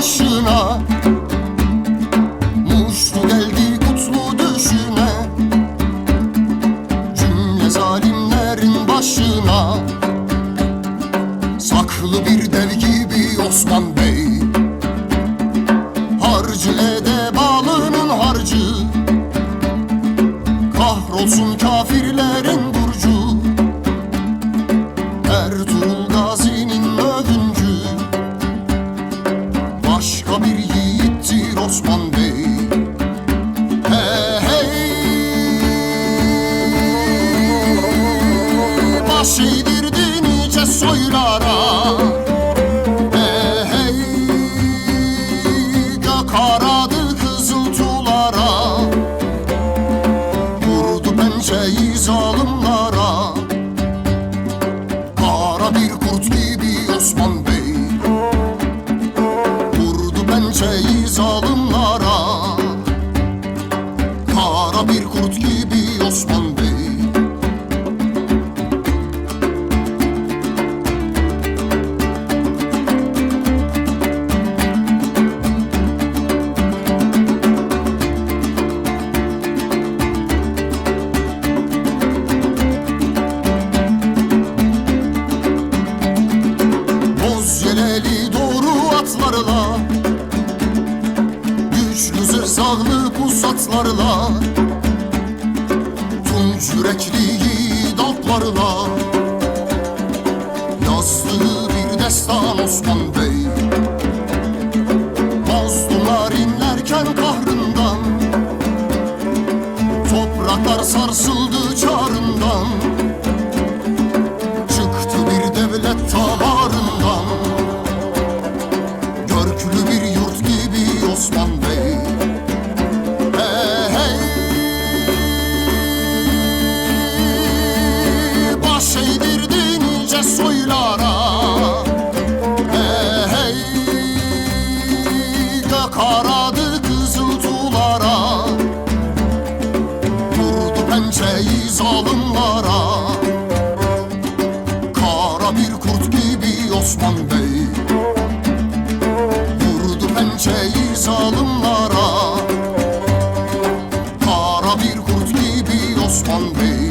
başına. Muştu geldi kutlu düşüne Cümle zalimlerin başına. Saklı bir dev gibi Osman Bey. Harcı edebalının harcı. Kahrolsun kafirlerin bir yiğittir Osman Bey. Hey hey. Baş eğdirdi nice soylara. Hey. Hey Gök aradı Vurdu pençeyi zalimlara. Kara bir kurt gibi Osman Bey Zırzağlı pusatlarla Tunç yürekli yiğit alplarla Yazdığı bir destan Osman Bey Mazlumlar inlerken kahrından. Topraklar sarsıldı çağrından karadı kızıltulara Vurdu pençeyi zalimlara. Kara bir kurt gibi Osman Bey. Vurdu pençeyi zalimlara. Kara bir kurt gibi Osman Bey.